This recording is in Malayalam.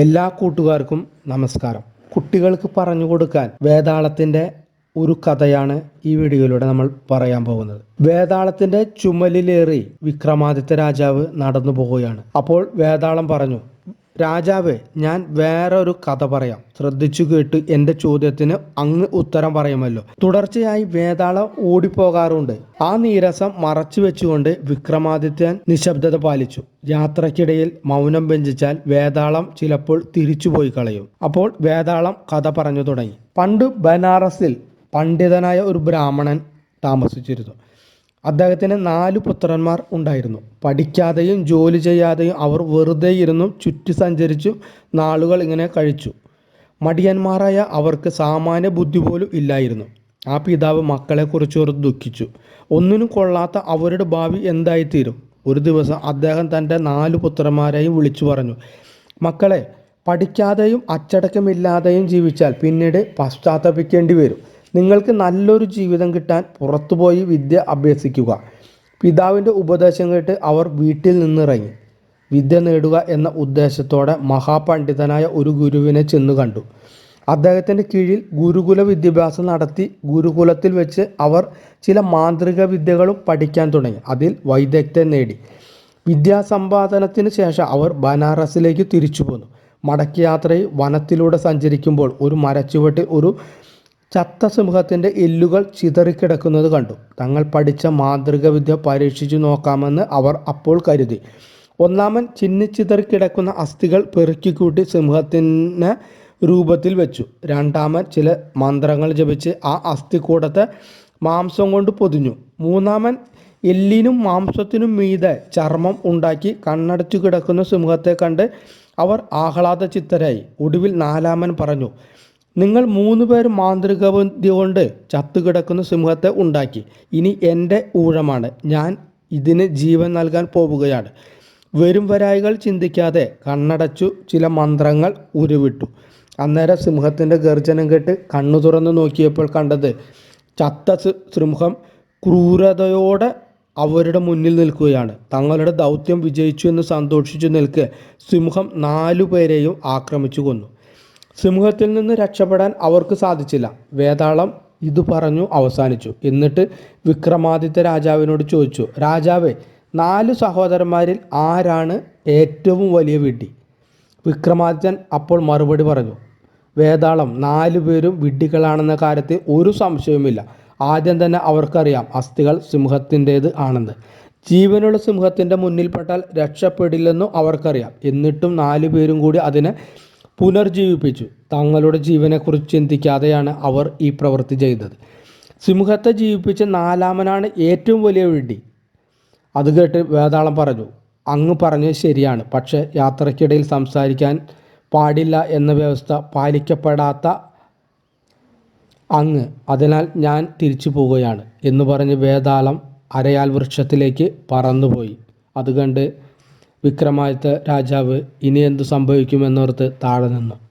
എല്ലാ കൂട്ടുകാർക്കും നമസ്കാരം. കുട്ടികൾക്ക് പറഞ്ഞു കൊടുക്കാൻ വേതാളത്തിന്റെ ഒരു കഥയാണ് ഈ വീഡിയോയിലൂടെ നമ്മൾ പറയാൻ പോകുന്നത്. വേതാളത്തിന്റെ ചുമലിലേറി വിക്രമാദിത്യ രാജാവ് നടന്നു പോവുകയാണ്. അപ്പോൾ വേതാളം പറഞ്ഞു രാജാവേ ഞാൻ വേറെ ഒരു കഥ പറയാം. ശ്രദ്ധിച്ചു കേട്ട് എന്റെ ചോദ്യത്തിന് അങ്ങ് ഉത്തരം പറയുമല്ലോ. തുടർച്ചയായി വേതാളം ഓടിപ്പോകാറുണ്ട്. ആ നീരസം മറച്ചു വെച്ചുകൊണ്ട് വിക്രമാദിത്യൻ നിശബ്ദത പാലിച്ചു. യാത്രക്കിടയിൽ മൗനം വെഞ്ചിച്ചാൽ വേതാളം ചിലപ്പോൾ തിരിച്ചുപോയി കളയും. അപ്പോൾ വേതാളം കഥ പറഞ്ഞു തുടങ്ങി. പണ്ട് ബനാറസിൽ പണ്ഡിതനായ ഒരു ബ്രാഹ്മണൻ താമസിച്ചിരുന്നു. അദ്ദേഹത്തിന് നാല് പുത്രന്മാർ ഉണ്ടായിരുന്നു. പഠിക്കാതെയും ജോലി ചെയ്യാതെയും അവർ വെറുതെ ഇരുന്നും ചുറ്റി സഞ്ചരിച്ചു നാളുകൾ ഇങ്ങനെ കഴിച്ചു. മടിയന്മാരായ അവർക്ക് സാമാന്യ ബുദ്ധി പോലും ഇല്ലായിരുന്നു. ആ പിതാവ് മക്കളെക്കുറിച്ച് ഓർത്ത് ദുഃഖിച്ചു. ഒന്നിനും കൊള്ളാത്ത അവരുടെ ഭാവി എന്തായിത്തീരും. ഒരു ദിവസം അദ്ദേഹം തന്റെ നാല് പുത്രന്മാരെയും വിളിച്ചു പറഞ്ഞു മക്കളെ പഠിക്കാതെയും അച്ചടക്കമില്ലാതെയും ജീവിച്ചാൽ പിന്നീട് പശ്ചാത്തപിക്കേണ്ടി വരും. നിങ്ങൾക്ക് നല്ലൊരു ജീവിതം കിട്ടാൻ പുറത്തുപോയി വിദ്യ അഭ്യസിക്കുക. പിതാവിന്റെ ഉപദേശം കേട്ട് അവർ വീട്ടിൽ നിന്നിറങ്ങി. വിദ്യ നേടുക എന്ന ഉദ്ദേശത്തോടെ മഹാപണ്ഡിതനായ ഒരു ഗുരുവിനെ ചെന്നു കണ്ടു. അദ്ദേഹത്തിന്റെ കീഴിൽ ഗുരുകുല വിദ്യാഭ്യാസം നടത്തി ഗുരുകുലത്തിൽ വെച്ച് അവർ ചില മാന്ത്രിക വിദ്യകളും പഠിക്കാൻ തുടങ്ങി. അതിൽ വൈദഗ്ധ്യം നേടി. വിദ്യാസമ്പാദനത്തിന് ശേഷം അവർ ബനാറസിലേക്ക് തിരിച്ചു പോന്നു. മടക്കയാത്രയിൽ വനത്തിലൂടെ സഞ്ചരിക്കുമ്പോൾ ഒരു മരച്ചുവട്ടിൽ ഒരു ചത്ത സിംഹത്തിന്റെ എല്ലുകൾ ചിതറിക്കിടക്കുന്നത് കണ്ടു. തങ്ങൾ പഠിച്ച മാന്ത്രിക വിദ്യ പരീക്ഷിച്ചു നോക്കാമെന്ന് അവർ അപ്പോൾ കരുതി. ഒന്നാമൻ ചിന്നിച്ചിതറിക്കിടക്കുന്ന അസ്ഥികൾ പെറുക്കിക്കൂട്ടി സിംഹത്തിന് രൂപത്തിൽ വെച്ചു. രണ്ടാമൻ ചില മന്ത്രങ്ങൾ ജപിച്ച് ആ അസ്ഥിക്കൂടത്തെ മാംസം കൊണ്ട് പൊതിഞ്ഞു. മൂന്നാമൻ എല്ലിനും മാംസത്തിനും മീതെ ചർമ്മം ഉണ്ടാക്കി കണ്ണടച്ചു കിടക്കുന്ന സിംഹത്തെ കണ്ട് അവർ ആഹ്ലാദ ചിത്തരായി ഒടുവിൽ നാലാമൻ പറഞ്ഞു നിങ്ങൾ മൂന്ന് പേർ മാന്ത്രിക കൊണ്ട് ചത്തുകിടക്കുന്ന സിംഹത്തെ ഉണ്ടാക്കി. ഇനി എന്റെ ഊഴമാണ്. ഞാൻ ഇതിന് ജീവൻ നൽകാൻ പോവുകയാണ്. വരും വരായികൾ ചിന്തിക്കാതെ കണ്ണടച്ചു ചില മന്ത്രങ്ങൾ ഉരുവിട്ടു. അന്നേരം സിംഹത്തിന്റെ ഗർജനം കേട്ട് കണ്ണു തുറന്നു നോക്കിയപ്പോൾ കണ്ടത് ചത്ത സിംഹം ക്രൂരതയോടെ അവരുടെ മുന്നിൽ നിൽക്കുകയാണ്. തങ്ങളുടെ ദൗത്യം വിജയിച്ചു എന്ന് സന്തോഷിച്ചു നിൽക്കെ സിംഹം നാലു പേരെയും ആക്രമിച്ചു കൊന്നു. സിംഹത്തിൽ നിന്ന് രക്ഷപ്പെടാൻ അവർക്ക് സാധിച്ചില്ല. വേതാളം ഇത് പറഞ്ഞു അവസാനിച്ചു. എന്നിട്ട് വിക്രമാദിത്യ രാജാവിനോട് ചോദിച്ചു രാജാവേ നാല് സഹോദരന്മാരിൽ ആരാണ് ഏറ്റവും വലിയ വിഡ്ഢി? വിക്രമാദിത്യൻ അപ്പോൾ മറുപടി പറഞ്ഞു വേതാളം നാല് പേരും വിഡ്ഢികളാണെന്ന കാര്യത്തിൽ ഒരു സംശയവുമില്ല. ആദ്യം തന്നെ അവർക്കറിയാം അസ്ഥികൾ സിംഹത്തിന്റേത് ആണെന്ന്. ജീവനുള്ള സിംഹത്തിന്റെ മുന്നിൽപ്പെട്ടാൽ രക്ഷപ്പെടില്ലെന്നും അവർക്കറിയാം. എന്നിട്ടും നാലു പേരും കൂടി അതിനെ പുനർജീവിപ്പിച്ചു. തങ്ങളുടെ ജീവനെക്കുറിച്ച് ചിന്തിക്കാതെയാണ് അവർ ഈ പ്രവൃത്തി ചെയ്തത്. സിംഹത്തെ ജീവിപ്പിച്ച നാലാമനാണ് ഏറ്റവും വലിയ വിഡ്ഢി. അത് കേട്ട് വേതാളം പറഞ്ഞു അങ്ങ് പറഞ്ഞത് ശരിയാണ്. പക്ഷേ യാത്രക്കിടയിൽ സംസാരിക്കാൻ പാടില്ല എന്ന വ്യവസ്ഥ പാലിക്കപ്പെടാത്ത അങ്ങ്. അതിനാൽ ഞാൻ തിരിച്ചു പോവുകയാണ് എന്ന് പറഞ്ഞ് വേതാളം അരയാൽ വൃക്ഷത്തിലേക്ക് പറന്നുപോയി. അത് കണ്ട് വിക്രമാദിത്യ രാജാവ് ഇനി എന്തു സംഭവിക്കുമെന്നോർത്ത് താഴെ നിന്നു.